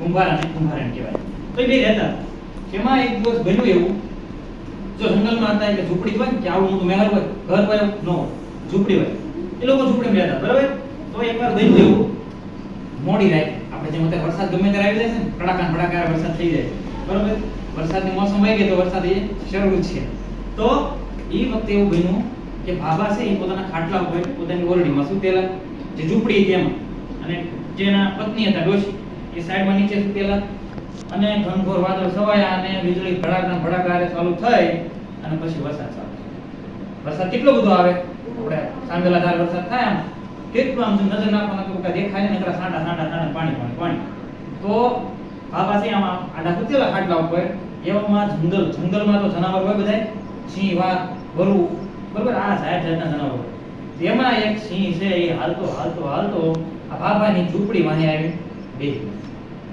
કુંભાર અને કુંભારણ કહેવાય. તો બે રહેતા. એમાં એક દિવસ બન્યું એવું, જો જંગલમાં હતા એટલે ઝૂંપડી હોય કે આવું મોટું મહેલ હોય, ઘર હોય, ન ઝૂંપડી હોય, એ લોકો ઝૂંપડીમાં રહેતા, બરાબર? તો એકવાર બન્યું એવું. મોડી રાત, આપણે જેમ અત્યારે વરસાદ ગમે ત્યારે આવી જાય છે ને કડાકા કડાકા વરસાદ થઈ જાય બરાબર? વરસાદની મોસમ આવી ગઈ તો વરસાદ એ શરૂ છે. તો એ વખતે એવું બન્યું કે બાબા છે એ પોતાના ખાટલા ઉપર, પોતાની ઓરડીમાં સુતેલા, જે ઝૂંપડી હતી એમાં, અને જેના પત્ની હતા ડોશી એ સાઈડમાં નીચે સુતેલા અને ઘનઘોર વાદળ છવાયા અને વીજળી ભડાકા ભડાકારે ચાલુ થઈ અને પછી વરસાદ ચાલુ વરસાદ કેટલો બધો આવે? આપણે સાંજલાધાર વરસાદ થાય આમ. કેટલું આમ નજર નાખવાના તો કાંઈ દેખાય ને નકરા સાંડા સાંડા સાંડા પાણી પાણી પાણી. તો આ પાસે આમાં આડા સુતેલા ખાટલા ઉપર, એવામાં જંગલ, જંગલમાં તો જનાવર હોય બધાય. સિંહ, વાઘ બરુ બરોબર? આ જાત જાતના જનાવર તેમાં એક સિંહ છે, એ હાલતો હાલતો હાલતો આ બાબાની ઝૂંપડી વાહે આવી ગયો.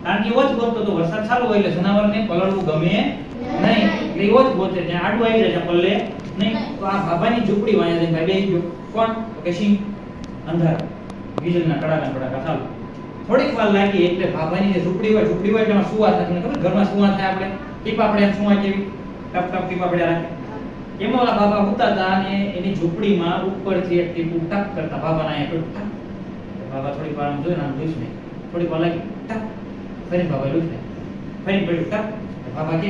કારણ કે એવો જ ગોતતો તો વરસાદ ચાલુ હોય એટલે જનાવરને પલળવું ગમે નહીં. એટલે એવો જ ગોતે ત્યાં આડું આવી છે પલ્લે. નહીં, તો આ બાબાની ઝૂંપડી વાંચે છે, ભાઈ બેસી ગયો કોણ? કે સિંહ. અંધારા. વીજળીના કડાકા કડાકા ચાલુ. થોડીક વાર લાગી, એટલે બાબાની જે ઝૂંપડી હોય ઝૂંપડી હોય એટલે સુવા થાય. તમને ખબર, ઘરમાં સુવા થાય આપણે. ટીપા સુવા કેવી? ટપ ટપ ટીપા રાખે. એમાં ઓલા બાબા ઉતા હતા અને એની ઝૂંપડીમાં ઉપરથી એક ટીપું ટક કરતા બાબાના અહીંયા ટક. બાબા થોડીક વાર આમ જોઈને આમ જોઈશ ને, થોડીક વાર લાગી. ટક ફરી બાબા જોઈશ ફરી પડ્યું ટક તો બાબા કે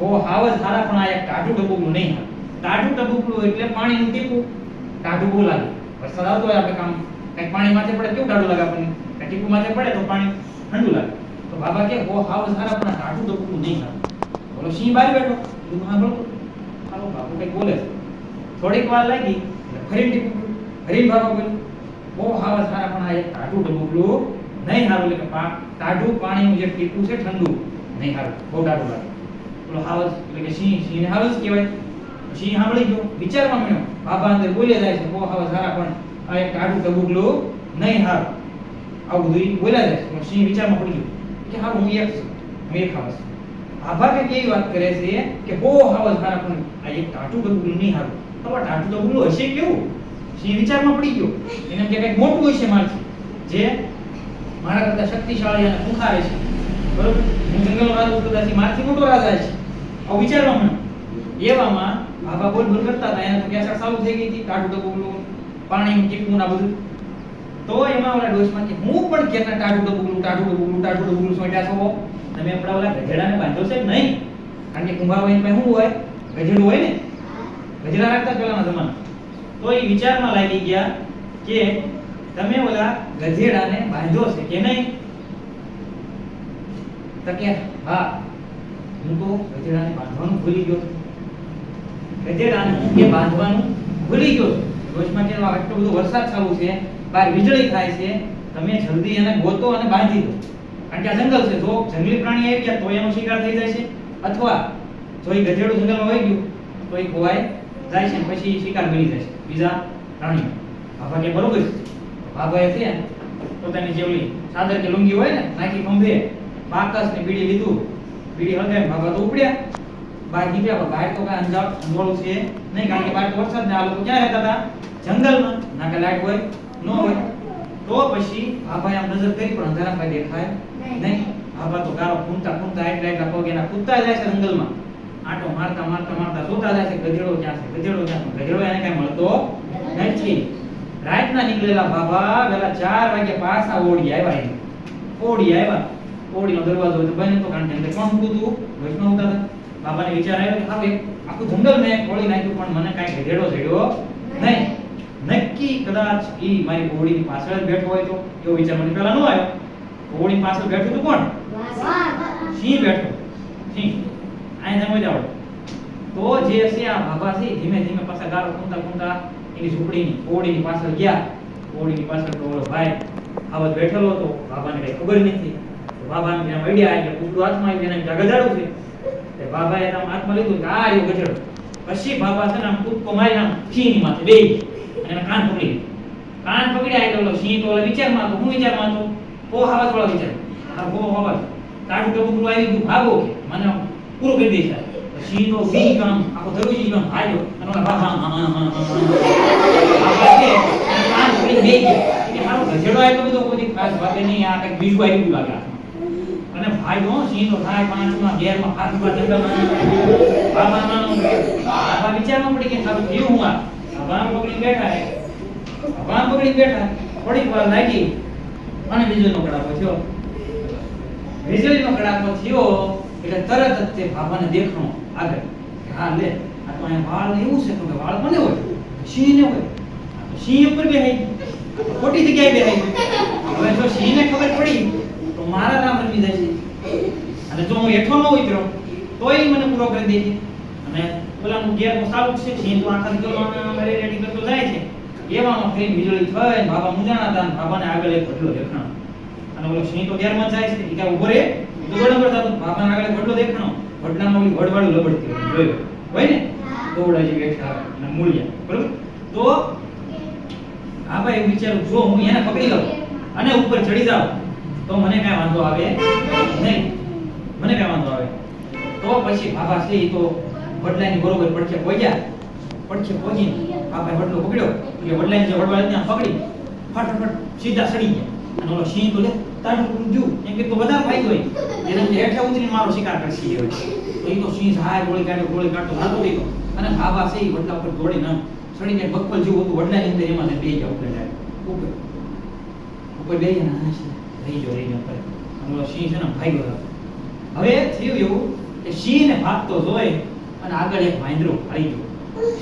ઓ હાવ જ પણ આ એક ટાઢું ટબુકલું નહીં ટાઢું ટબુકલું એટલે પાણીનું ટીપું. ટાઢું બહુ લાગે. વરસાદ આવતો હોય આપણે કામ કંઈક પાણી માથે પડે, કેવું ટાઢું લાગે આપણને? કાંઈ ટીપું માથે પડે તો પાણી ઠંડુ લાગે. તો બાબા કે ઓ હાવ જ પણ ટાઢું ટબુકલું નહીં બોલો સિંહ બહાર બેઠો? કીધું હા બોલો હાલો બાબુ કંઈક બોલે છે. થોડીક વાર લાગી ફરી ટીપું ફરી બાબા બોલ્યું બહુ હાવ જ પણ આ એક ટાઢું ટબુકલું નહીં સારું એટલે પા, ટાઢું પાણીનું જે ટીપું છે ઠંડુ, નહીં સારું બહુ ટાઢું લાગે. પેલો હાવસ એટલે કે સિંહ, સિંહને હાવસ કહેવાય. સિંહ સાંભળી ગયો, વિચારમાં મળ્યો બાપા અંદર બોલ્યા જાય છે બહુ હાવસ સારા પણ આ એક ટાઢું ટબુકલું નહીં સારું આવું બધું બોલ્યા જાય છે સિંહ વિચારમાં પડી ગયો. કે હા હું એક છું, હું એક હાવસ આભા કે કેવી વાત કરે છે કે બહુ હાવજ સારા પણ આ એક ટાઢું ટબુકલું નહીં તો આ ટાઢું ટબુકલું હશે કેવું? સિંહ વિચારમાં પડી ગયો. એને કે કંઈક મોટું હશે મારથી. જે મારા કરતા શક્તિશાળી અને ખુંખારે છે. બરોબર? હું જંગલનો રાજા કદાચ મારથી મોટો રાજા છે. આવું વિચારવા મને એવામાં બાબા બોલ બોલ કરતા હતા, એને તો કેસર ચાલુ થઈ ગઈ હતી, ટાઢું ટબુકલું પાણી ટીપું ના બધું. તો એમાં ઓલા ડોશમાં કે, હું પણ કેરના ટાઢું ડબુગલું ટાઢું ડબુગલું ટાઢું ડબુગલું સોંટ્યા છો. તમે આપણા ઓલા ગધેડાને બાંધો છે નહીં? કારણ કે કુંભારભાઈ પાસે શું હોય? ગધેડું હોય ને? ગધેડા રાખતા પેલાના જમાના તો એ વિચારમાં લાગી ગયા કે તમે ઓલા ગધેડાને બાંધ્યો છે કે નહીં? તો કે, હા, હું તો ગધેડાને બાંધવાનું ભૂલી ગયો ગધેડાને કે બાંધવાનું ભૂલી ગયો. રોજમાં કે આટલો બધો વરસાદ ચાલુ છે બહાર વીજળી થાય છે, તમે જલ્દી એને ગોતો અને બાંધી દો. કારણ કે આ જંગલ છે, જો જંગલી પ્રાણી આવી ગયા તો એનો શિકાર થઈ જાય છે. અથવા જો એ ગધેડું જંગલમાં વહી ગયું, તો એ ખોવાય જાય છે પછી શિકાર બની જાય છે બીજા પ્રાણીઓ. આ કે બરોબર છે? બાબાએ છે. પોતાની જેવલી સાદર કે લુંગી હોય ને નાખી ખંભે બાકસ ને બીડી લીધું. બીડી હળગાવી ભાગવા તો ઉપડ્યા. બહાર નીકળ્યા બહાર તો કઈ અંજાર અંજવાળું છે નહીં કારણ કે બહાર તો વરસાદ ને આ લોકો ક્યાં રહેતા હતા? જંગલમાં. ના કે લાઈટ હોય ન હોય. તો પછી બાબાએ આમ નજર કરી પણ અંધારા કઈ દેખાય નહીં. બાબા તો ગારો ખૂંદતા ખૂંદતા એટલા એટલા પગ એના કૂદતા જાય છે જંગલમાં. આટો મારતા મારતા મારતા જોતા જાય છે ગધેડો ક્યાં છે ગધેડો ક્યાં છે. ગધેડો એને કઈ મળતો નથી. રાતના નીકળેલા બાબા વેલા ચાર વાગે પાછા ઓડી આવ્યા એને ઓડી આવ્યા. ઓડીનો દરવાજો હતો. બંધ તો કારણ કે કોણ ઊભું હતું? વૈષ્ણવ હતા. બાબાને વિચાર આવ્યો કે હવે આખું જંગલ મેં ઓળી નાખ્યું, પણ મને કાંઈ ઘેડો જડ્યો નહીં. નક્કી કદાચ એ મારી ઘોડીની પાછળ જ બેઠો હોય તો. એવો વિચાર મને પહેલા ન આવ્યો. ઘોડીની પાછળ બેઠું તો કોણ? સિંહ બેઠો. સિંહ. આય સમજ આવડે તો જે છે આ બાબા છે ધીમે ધીમે પાછા ગારો કુંતા ખૂંદતા એની ઝૂંપડીની ઓડીની પાછળ ગયા. ઓડીની પાછળ તો ઓલો ભાઈ આવત બેઠેલો હતો. બાબાને કઈ ખબર નથી. બાબા બાબાને ત્યાં મળ્યા એટલે પૂરું હાથમાં આવી એને ગધાડું છે. તે બાબાએ આમ હાથમાં લીધું કે આ રહ્યો ગધેડો. પછી બાબા છે ને આમ કૂદકો મારી આમ સિંહ માથે બે. અને કાન પકડી કાન પકડ્યા એટલે ઓલો સિંહ તો ઓલા વિચારમાં હતો. હું વિચારમાં હતો? ઓ હવા થોડા વિચાર. આ બહુ હાવજ કાઢું ટબુકડું આવી ગયું. ભાગો મને પૂરું કરી દઈશ આ. તો બી કામ આખો ધરુજી કામ હાલ્યો અને ઓલા બા હા હા હા હા. બાબા છે એના કાન પકડી બેહી ગયા કે હારો ગધેડો આવ્યો બધો કોઈ ખાસ વાત નહીં આ કંઈક બીજું આવી ગયું લાગે હાથમાં. અને ભાઈ હો સિંહ તો થાય પાંચમાં ગેરમાં હાથમાં જંગલમાં બાબા નાનો બાબા વિચારમાં પડી કે સારું થયું હું આ બાબા પકડી બેઠા હે. બાબા પકડી બેઠા થોડીક વાર લાગી અને વીજળીનો કડાકો થયો વીજળીનો કડાકો થયો એટલે તરત જ તે બાબાને દેખાણો આગળ. હા, લે, આ તો અહીંયા વાળ ને એવું છે, તો વાળ મને હોય. સિંહ ને હોય સિંહ ઉપર બેહાઈ ખોટી જગ્યાએ બેહાઈ હવે જો સિંહને ખબર પડી, તો મારા નામ રમી જશે અને જો હું હેઠો ન ઉતર્યો તોય મને પૂરો કરી દે છે અને પેલાનું ગેર ચાલુ છે સિંહ તો આખા દિવસમાં મારે રેડી કરતો જાય છે. એવામાં ફરી વીજળી થઈ બાબા મુંજાણા હતા બાબાને આગળ એક ભડલો દેખાણો. અને ઓલો સિંહ તો ગેરમાં જાય છે. ઈ કાંઈ ઊભો રહે? તો બરાબર થતો બાબાને આગળ ઘટલો દેખાણો. ઓલી વડવાળું લબડતી હોય, જોયું હોય ને? દોવડા જેવી બેઠા અને મૂળિયા. બરોબર? તો આ ભાઈ વિચારું જો હું એને પકડી લઉં અને ઉપર ચડી જાઉં તો મને કાંઈ વાંધો આવે નહીં. મને કાંઈ વાંધો આવે. તો પછી બાબા ઈ તો વડલાની બરોબર પડખે પહોંચ્યા પડખે પહોંચીને ભાઈ વડલો પકડ્યો. એટલે વડલાની જે વડવા ત્યાં પકડી. ફટાફટ સીધા સડી ગયા. અને ઓલો સિંહ તો લે, તારું એમ કે તો વધારે ભાઈ હોય. એને હેઠે ઉતરીને મારો શિકાર કરશે એ હોય તો એ તો સિંહ જાય ગોળી કાઢ્યો, ગોળી કાઢતો નાતો રહી અને બાબા છે વડલા ઉપર દોડીને ના સડીને બક્કલ જેવું હતું, વડલાની અંદર એમાં બે જાવ ઉપર. ઉપર ઉપર બે જાય રહી જો રહી ઉપર. અને ઓલો સિંહ છે ને ભાઈ ગયો હવે થયું એવું કે સિંહ ને ભાગતો જોઈ અને આગળ એક વાંદરો ભાઈ ગયો.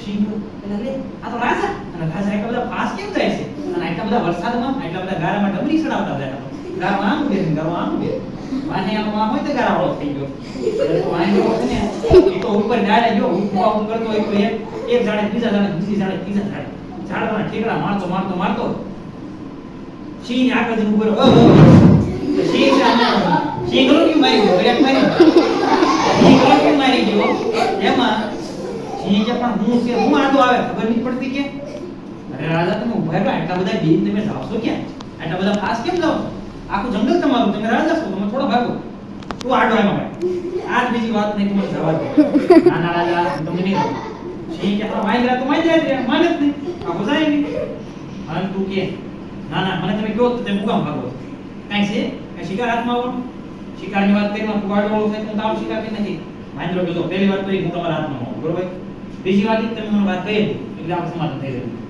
સિંહ એટલે આ તો રાજા. અને રાજા એટલા બધા પાસ કેમ જાય છે? અને આટલા બધા વરસાદમાં, આટલા બધા ગારામાં ડમરી ચડાવતા હતા. ગારમાં આમ ઉડે ને આમ ઉડે વાહે આમ હોય તો ગારાવાળો થઈ ગયો. તો ને તો ઉપર ડાળે જો ઉપર આમ કરતો હોય તો એક એક ઝાડે, બીજા ઝાડે, બીજી ઝાડે, ત્રીજા ઝાડે. ઝાડવાના ઠેકડા મારતો મારતો મારતો. સિંહ આગળ જઈને ઊભો મારી ગયો? એમાં સિંહ કે પણ હું છે, હું આદો આવે, ખબર નહીં પડતી કે? રાજા તમે ઊભા રહો, આટલા બધા ભીમ તમે જાવશો ક્યાં? આટલા બધા ફાસ કેમ જાવ આખું જંગલ તમારું, તમે રાજા છો, તમે થોડો ભાગો. તું આડો એમાં ભાઈ બીજી વાત નહીં તમારે જવા દે. નાના રાજા તમને નહીં. સિંહ કે, હા વાંદરા તો માઈ જાય માને જ નહીં. આખું જાય નહીં. અને તું કે, ના ના, મને તમે કહો તો તમે મુકામ ભાગો? કાંઈ છે? કાંઈ શિકાર હાથમાં આવવાનું શિકારની વાત કરીને કુવાડો વાળો થાય તો તારો શિકાર કે નથી વાંદરો કીધો પહેલી વાત કરી હું તમારા હાથમાં હોઉં, બરોબર? બીજી વાત તમે મને વાત હતી એટલે આપણે સમાધાન થઈ જાય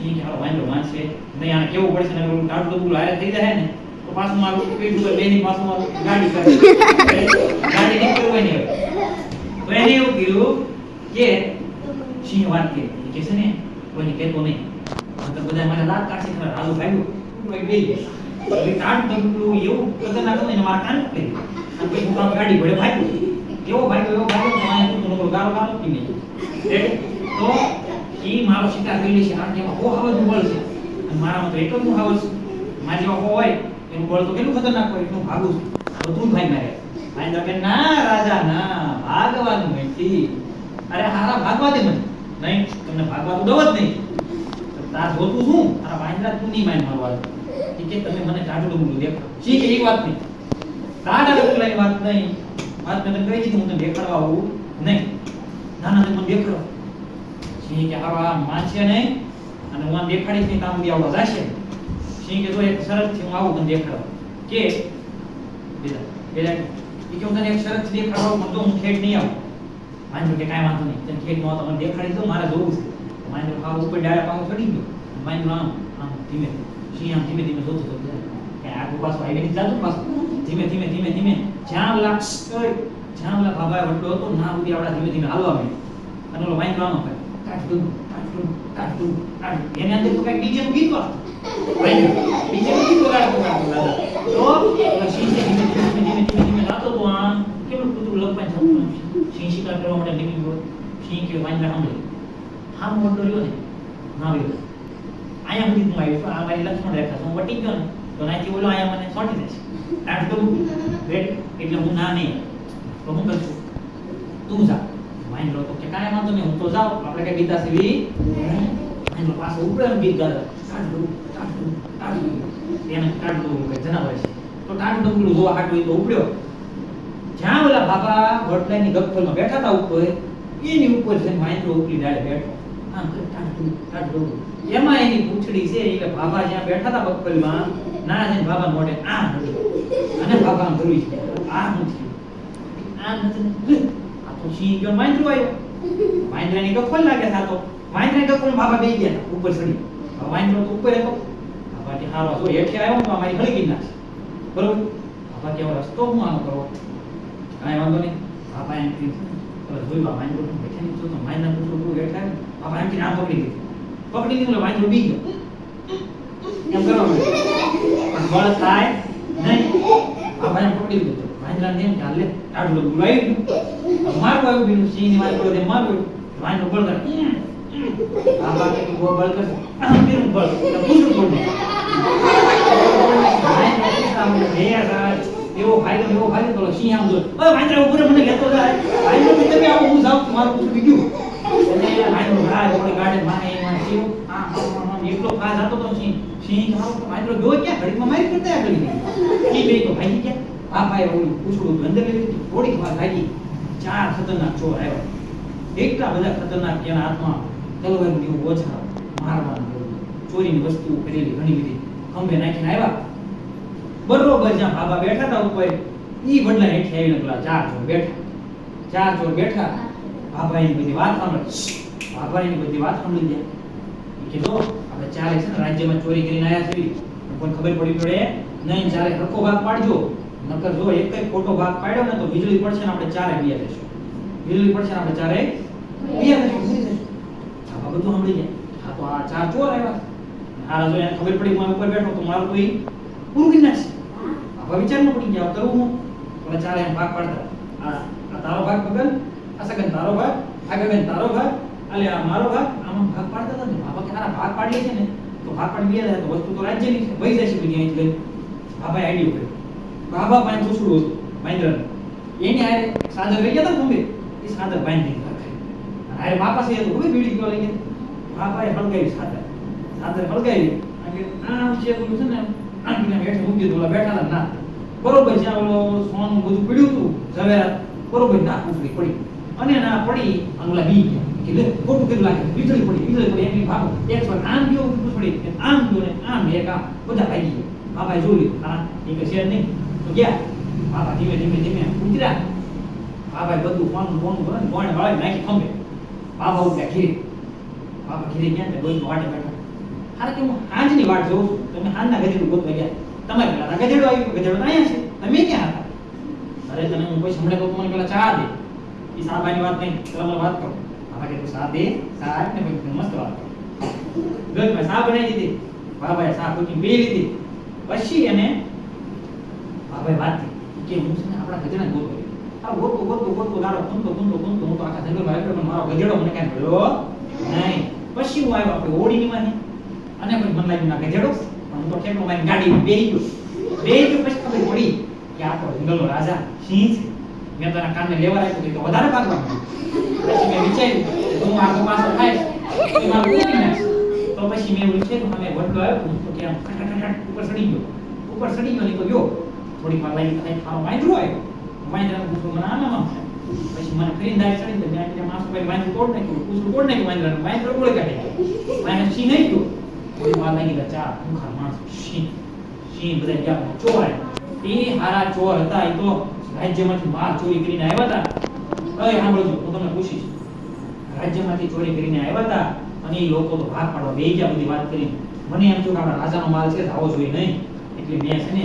પછી કે હાલો વાંદરો વાંચશે નહીં, આને કેવું પડશે ને, ઓલું ટાટું ડબલું લાયા થઈ જાય ને, તો પાછું મારું પેટ ઉપર બેની પાછું મારું ગાડી કરે ગાડી નીકળવું હોય ને તો એને એવું કીધું કે સિંહ વાત કે કે છે ને, કોઈને કહેતો નહીં. તો બધા મારે લાત કાઢશે ખરા હાલું ભાગ્યું કોઈ બે એટલે ટાટ ડબલું એવું ખતરનાક હતું ને મારા કાન પકડી અને પછી હું ગાડી ભળે ભાઈ એવો ભાગ્યો એવો ભાગ્યો કે મારે તું નકરો ગારો ગારો પી નહીં. તો ઈ મારો શિકાર કરી લેશે કારણ કે એમાં બહુ હવસ બળ છે. અને મારામાં તો એટલો હું હવસ મારા જેવા બહુ હોય, એનું બળ તો કેટલું ખતરનાક હોય, એટલું ભાગું છું. જ ભાઈ મારે. ભાઈ કે, ના રાજા, ના, ભાગવાનું નથી. અરે, હારા ભાગવા દે મને. નહીં, તમને ભાગવા તો દવ જ નહીં. તાર જોતું શું? તારા વાંદરા તું નહીં માય મારવા દે. છે તમે મને ટાઢું ડુંગળું દેખો ઠીક એક વાત નહીં. ટાઢા ડુંગળાની વાત નહીં. વાત મેં કહી દીધી, હું તમને દેખાડવા આવું નહીં. ના ના મને સિંહ કે હારો આ માનશે નહીં, અને હું આમ દેખાડીશ નહીં તામ આવડો જશે. સિંહ કે જો એક શરતથી હું આવું તને દેખાડો. કે બીજા બીજા એ કે હું તને એક શરતથી દેખાડો પણ તો હું ખેડ નહીં આવું. માંડ્યો કે કાંઈ વાંધો નહીં, તને ઠેઠ નો મને દેખાડી દો મારે જોવું છે. માંડ્યો હાવ ઉપર ડાયા પાછો ચડી ગયો. માંડ્યો આમ આમ ધીમે, સિંહ આમ ધીમે ધીમે જોતો હતો. કે આ પાછું આવી નથી જાતું પાછું. ધીમે ધીમે ધીમે ધીમે, જ્યાં લાગશે જ્યાં બાબા વડલો હતો ના સુધી આવડા ધીમે ધીમે હાલવા માંડ્યો. અને ઓલો આમ કરે. કાઢું કાઢું કાઢું કાઢું એની અંદર તો કઈ ડીજે નું ગીત વાગતું માંડ્યો ડીજે નું ગીત વગાડતો વગાડતો દાદા તો ઓલો સિંહ છે ધીમે ધીમે ધીમે ધીમે ધીમે ધીમે જાતો તો આમ કેવું કૂતરું લપવાઈને જતું આમ. સિંહ શિકાર કરવા માટે નીકળી ગયો સિંહ કે વાંદરા સાંભળ્યું આમ મોટો રહ્યો ને ના આવ્યો અહીંયા સુધી હું આવ્યો છું. આ મારી લક્ષ્મણ રેખા છે. હું વટી ગયો ને તો નાથી ઓલો અહીંયા મને સોટી દેશે આટલું વેટ એટલે હું ના નહીં તો હું કરશું તું જા લો તો કે કાંઈ વાંધો નહીં હું તો જાઉં આપણે કઈ ગીતા સીવી લો પાછો એમ ગીત ગાતા ટાટડું ટાટડું ટાટડું એને ટાટડું કે જનાવર છે ઉપડ્યો જ્યાં ઓલા બાબા વડલાની ગપ્પલમાં બેઠા હતા ઉપર એની ઉપર છે ડાળે બેઠો આમ એમાં એની પૂંછડી છે બાબા જ્યાં બેઠા હતા બક્કલમાં ના જઈને બાબા મોઢે આ અને બાબા આમ ધરવી આ નથી આ નથી સિંહ ગયો માંજરો આવ્યો ને ગફલ લાગે થા આ તો. વાંદરાની ગફલ બાબા બેસી ગયા ઉપર ચડી. વાંદરો તો ઉપર હતો. બાબા કે હારો જો હેઠે આવ્યો તો અમારી હળગી નાખશે બરોબર? બાબા કેવો રસ્તો હું આનો કરો કાંઈ વાંધો નહીં. બાબા એમ કીધું વાંદરો તો બેઠા નહીં. તો વાંદરા કૂતરો તું હેઠે બાબા એમ કીધું આમ પકડી લીધું. પકડી લીધું વાંદરો બી ગયો. એમ કરવાનું પણ બળ થાય નહીં. બાબા એમ પકડી લીધું વાંદરાને એમ હાલે ટાઢું આવી ગયું મારું આવ્યું બીનું સિંહ વાત કરો તે મારું વાંદરો બળ કરે. બાબા કે તું બળ કરશે. બીનું બળ એટલે પૂછું એવો ભાઈ એવો ભાઈ તો સિંહ આમ વાંદરા ઉપર મને લેતો જાય. મારું પૂછું બીજું. એટલે વાંદરો ભાઈ ઓલી ગાર્ડનમાં એ સિંહ આ આ, આ, એટલો ફાસ હતો તો સિંહ. સિંહ મારો તો વાંદરો ગયો ક્યાં મારી કરતા આ ઘડી ભાઈ ગયા. આ ભાઈ ઓલું પૂછડું અંદર લીધું થોડીક વાર લાગી. ચાર ખતરનાક ચોર આવ્યા. એટલા બધા ખતરનાક એના હાથમાં તલવાર જેવું ઓછા મારવાનું. ચોરીની વસ્તુ કરેલી ઘણી બધી. ખંભે નાખીને આવ્યા. બરોબર જ્યાં બાબા બેઠા હતા ઉપર, ઈ વડલા હેઠે આવીને પેલા ચાર ચોર બેઠા. ચાર ચોર બેઠા. બાબા એની બધી વાત સાંભળે. બાબા એની બધી વાત સાંભળી ગયા. કીધો, આપણે ચારે છે ને રાજ્યમાં ચોરી કરીને આયા છે પણ ખબર પડી પડે, નહીં ચારે હરખો ભાગ પાડજો. નકર જો એક એક ખોટો ભાગ પાડ્યો ને તો વીજળી પડશે ને આપણે ચારે બિયા જશું વીજળી પડશે ને આપણે ચારે બિયા જશું આ બધું સાંભળી જાય આ તો આ ચાર ચોર આવ્યા. આ જો એને ખબર પડી હું ઉપર બેઠો તો મારું કોઈ પૂરું કરી નાખશે હવે વિચારમાં પડી ગયા. કરવું હું. પેલા ચારે એમ ભાગ પાડતા આ આ તારો ભાગ ગગન આ સગન તારો ભાગ, આ ગગન તારો ભાગ અલે આ મારો ભાગ. આમાં ભાગ પાડતા હતા ને? બાબા કે તારા ભાગ પાડીએ છે ને, તો ભાગ પાડી બે તો વસ્તુ તો રાજ્યની છે. વહી જશે બધી અહીંથી લઈને. બાબાએ આઈડિયો કર્યો બાબા પાસે પૂછડું હતું મહેન્દ્ર એની હારે સાદર લઈ ગયા હતા ને એ સાદર બાંધી અને હારે મા પાસે હતું ખબર બીડી ગયો લઈને. બાપાએ હળગાવી સાદર સાદર હળગાવી અને આમ છે પેલું છે ને કરીને હેઠે મૂકી દીધું બેઠા હતા ના બરોબર જ્યાં ઓલો સોનું બધું પીડ્યું હતું, ઝવેરાત, બરોબર ના ઉતરી પડી. અને ના પડી અંગલા બી ગયા. કે ખોટું કેટલું લાગે વીજળી પડી વીજળી પડી, એમની ભાગો. એક વાર આમ ગયો પડી? એક આમ ગયો ને આમ એક આમ. બધા ભાગી ગયા. બાપાએ જોયું લીધું હા એ કે છે નહીં. ગયા. બાપા, ધીમે ધીમે ધીમે. ઉતર્યા. બાપાએ બધું કોનું કોનું કરે ને વાળી નાખી ખંભે. બાપા ઉઠ્યા ઘીરે. બાપા ઘીરે ગયા ને વાટે બેઠા હારે કે હું હાંજની વાટ જોઉં તમે હાંજના ગધેડું ગોતવા ગયા. તમારે પેલા ગધેડું આવ્યું. ગધેડું અહીંયા છે. તમે ક્યાં હતા? અરે તને હું કોઈ હમણાં કહું મને પેલા ચા દે? એ સાબાની વાત નહીં. તમે વાત કરો. બાપા કે તું સા દે ને પછી મસ્ત વાત કરો. ગઈ મેં સા બનાવી દીધી. બાબાએ સા પૂછી બે લીધી પછી એને બાબાએ વાત કે હું છે આપણા ગધેડા ગોતો આ ગોતો ગોતો ગોતો ગાળો કુંતો કુંતો કુંતો હું તો આખા જંગલમાં આવ્યો પણ મારો ગધેડો મને કાંઈ મળ્યો નહીં. પછી હું આવ્યો આપણે ઓડીની માં અને પછી મને લાગ્યું ના ગધેડો પણ તો ઠેકડો મારી ગાડી બે ગયો. બે ગયો પછી ખબર પડી કે આ તો જંગલનો રાજા સિંહ છે. મેં તારા કાનને લેવા રાખ્યો તો વધારે પાકવા પછી મેં વિચાર્યું હું આગો પાછો થાય, તો તો પછી મેં વિચાર્યું અમે વડલો આવ્યો હું તો ખટ ઉપર ચડી ગયો. ઉપર ચડી ગયો ને તો ગયો. થોડીક વાર લઈને કદાચ મારો વાંદરો આવ્યો વાંદરાનું ગુસ્સો મને થાય. પછી મને ફરીને દાય ચડી મેં કીધું માણસો ભાઈ વાંદરું નાખ્યું? પૂછડું તોડ નાખ્યું વાંદરાનું વાંદરો ગોળી કાઢી વાંદરો સિંહ નહીં ગયો થોડી વાર લાગી ચાર ભૂખા માણસ સિંહ સિંહ બધા ગયા ચોર. એ હારા ચોર હતા, એ તો રાજ્યમાંથી માલ ચોરી કરીને આવ્યા હતા. સાંભળો સાંભળજો હું તમને પૂછીશ. રાજ્યમાંથી ચોરી કરીને આવ્યા હતા અને એ લોકો તો ભાગ પાડવા બે ગયા, બધી વાત કરીને. મને એમ થયું કે આપણા રાજાનો માલ છે આવો જોઈએ નહીં. એટલે મેં છે ને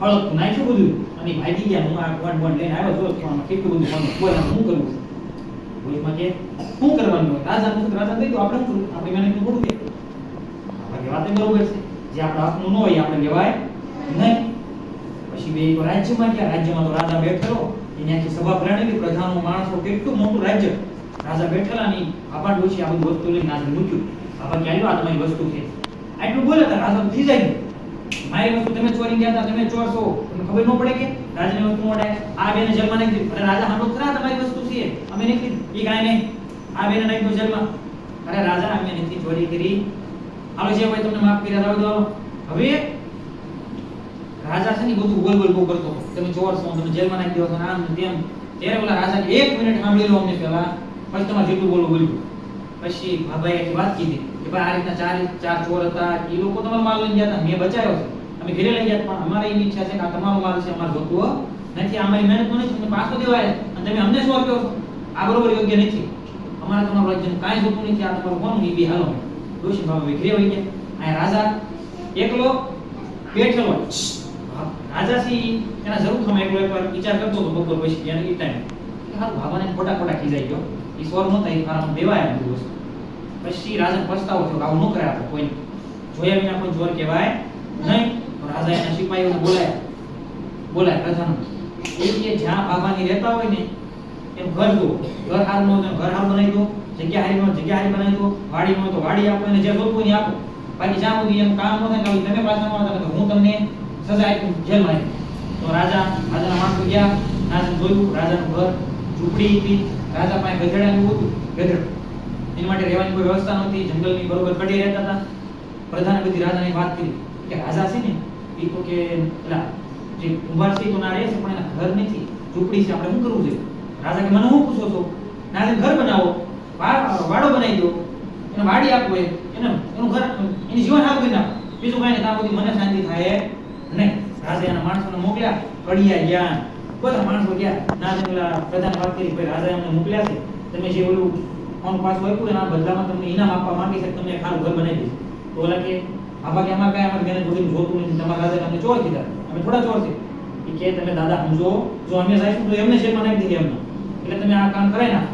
હળદ નાખ્યું બધું અને ભાગી ગયા, હું આ વન વન લઈને આવ્યો તો પણ કેટલું બધું પણ બોલ શું કરવું બોલમાં કે શું કરવાનું હોય? રાજા પૂછે રાજા દઈ આપણે શું આપણે મને બોલું કે બાકી વાત બરોબર છે. જે આપણા હાથનું ન હોય, આપણે લેવાય નહીં. પછી બે એક રાજ્યમાં ગયા. રાજ્યમાં તો રાજા બેઠેલો. એની આખી સભા પ્રાણેલી પ્રધાનો માણસો કેટલું મોટું રાજ્ય. રાજા બેઠેલા ની આપણ ડોશી આ બધું વસ્તુ લઈને નાચી મૂક્યું. આપણ ક્યાં આવ્યો? આ તમારી વસ્તુ છે. આટલું બોલે તો રાજા થઈ ગયો મારી વસ્તુ તમે ચોરી ગયા હતા, તમે ચોર તમને ખબર ન પડે કે રાજાની વસ્તુ મોડે આ બેને જન્મ નાખી દીધું અરે રાજા હાલો ખરા તમારી વસ્તુ છે. અમે નીકળી એ કાંઈ નહીં આ બેને નાખ્યો જન્મ. અરે રાજા, અમે નથી ચોરી કરી. હાલો જે હોય તમને માફ કર્યા દો. હવે રાજા છે ને બધું ગોલ ગોલ બહુ કરતો તમે ચોર છો, તમે જેલમાં નાખી દો આમ તેમ. ત્યારે ઓલા રાજા એક મિનિટ સાંભળી લો અમને પહેલા. પછી તમારે જેટલું બોલવું બોલ્યું. પછી એક વાત કીધી. ભાઈ આ રીતના ચાર ચાર ચોર હતા એ લોકો તમારો માલ લઈ ગયા મેં બચાવ્યો છે. અમે ઘરે લઈ ગયા પણ અમારે એની ઈચ્છા છે કે આ તમારો માલ છે, અમારે જોતો નથી અમારી મહેનત મને તમને પાછો દેવાય. અને તમે અમને શું આપ્યો છો? આ બરોબર યોગ્ય નથી. અમારે તમારું રાજ્યનું કાંઈ જોતું નથી, આ તમારું કોણ એ બી હાલો. ડોશી બાબા વિખરે હોય ગયા. આ રાજા એકલો બેઠેલો. રાજા સી એના જરૂર તમે એકલો એકવાર વિચાર કરતો હતો બપોર પછી, એને એ ટાઈમ હાલ ભાવાને ખોટા ખોટા ખીજાઈ ગયો. ઈશ્વર નહોતા એ મારા દેવાય બધું વસ્તુ પછી રાજા પસ્તાવો થયો કે આવું ન કરે આપણે કોઈ જોયા વિના કોઈ ચોર કહેવાય નહીં. રાજા એના સિપાહીઓને બોલાયા. બોલાય પ્રજાનો. એ કે જ્યાં બાબાની રહેતા હોય ને, એમ ઘર દો ઘર હાલ નો ઘર હાલ બનાવી દો. જગ્યા હારી નો જગ્યા હારી બનાવી દો. વાડી નો તો વાડી આપો અને જે જોતું ને આપો. બાકી જ્યાં સુધી એમ કામ ન થાય તમે પાછા માં તો હું તમને સજા આપું જેલમાં નાખી. તો રાજા, રાજાના માણસો ગયા. રાજા જોયું. રાજાનું ઘર ઝૂંપડી હતી. રાજા પાસે ગધેડાનું હતું. ગધેડું. એની માટે રહેવાની કોઈ વ્યવસ્થા નહોતી. જંગલની બરોબર કડી રહેતા હતા. પ્રધાને બધી રાજાની વાત કરી. કે રાજા છે ને, એ તો કે પેલા જે કુંભાર છે તો ના રહે છે, પણ એના ઘર નથી. ઝૂંપડી છે, આપણે શું કરવું છે? રાજા કે, મને શું પૂછો છો? ના ઘર બનાવો. વાડો બનાવી દો. એને વાડી આપો એ. એને, એનું ઘર, એની જીવન સારું કરી નાખો. બીજું કાંઈ નહીં, ત્યાં સુધી મને શાંતિ થાય. નહીં. રાજા એના માણસોને મોકલ્યા. કડિયા ગયા બધા માણસો ગયા. ના જંગલા પ્રધાન વાત કરી. રાજા એમને મોકલ્યા છે. તમે જે ઓલું ફોન પાછું આપ્યું એના બદલામાં તમને ઇનામ આપવા માંગે છે, તમને એક ઘર બનાવી દઈશ. તો ઓલા કે આભા કે આમાં કાંઈ અમારે ઘરે બધું જોતું નથી, તમારા દાદા અમને ચોર કીધા. અમે થોડા ચોર છે. એ કે, તમે દાદા સમજો જો અમે જઈશું તો એમને શેરમાં નાખી દીધી એમને. એટલે તમે આ કામ કરાય ના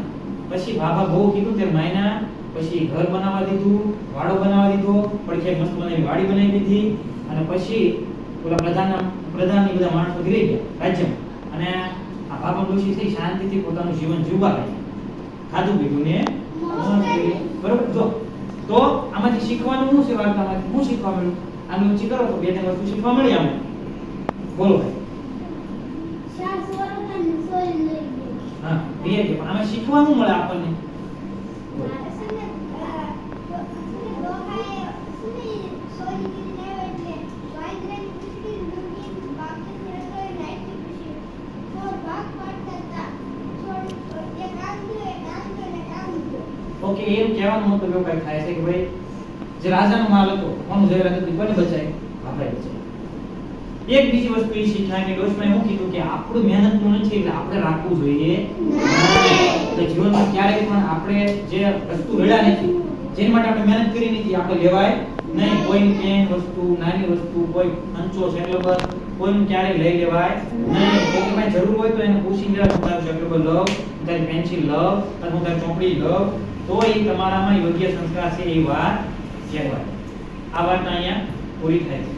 પછી બાબા બહુ કીધું તે માયના, પછી ઘર બનાવવા દીધું, વાડો બનાવવા દીધો, પડખે મસ્ત બનાવી વાડી બનાવી દીધી, અને પછી ઓલા પ્રધાન પ્રધાનની બધા માણસો ગીરી ગયા રાજ્યમાં. અને આ બાબા ડોશી થઈ શાંતિથી પોતાનું જીવન જીવવા લાગ્યા. ખાધું પીધું ને. બરોબર જો. તો આમાંથી શીખવાનું શું છે વાર્તામાંથી શું શીખવા મળ્યું આનું ઊંચી કરો તો બે ત્રણ વસ્તુ શીખવા મળી આમ. બોલો ભાઈ. હા બે આમાં શીખવાનું મળે આપણને. ઓકે એમ કહેવાનો મતલબ એવો કઈ થાય છે કે ભાઈ, જે રાજાનો માલ હતો કોનું જહેરાત હતી કોને બચાય? આપણે બચાય. એક બીજી વસ્તુ એ શીખ્યા કે ડોશમાં એવું કીધું કે આપણું મહેનતનું નથી, એટલે આપણે રાખવું જોઈએ. એટલે જીવનમાં ક્યારેય પણ આપણે જે વસ્તુ મેળા નથી, જેની માટે આપણે મહેનત કરી નથી, આપણે લેવાય નહીં. કોઈ પેન વસ્તુ, નાની વસ્તુ, કોઈ અંચો સેકલબર કોઈનું ક્યારેય લઈ લેવાય નહીં. કોઈ પાસે જરૂર હોય તો એને પૂછી લેવા. હું તારું સેકલબર લવ તારી પેન્સિલ લવ હું તારી ચોપડી લવ તો એ તમારામાં યોગ્ય સંસ્કાર છે એ વાત કહેવાય. આ વાત અહીંયા પૂરી થાય છે.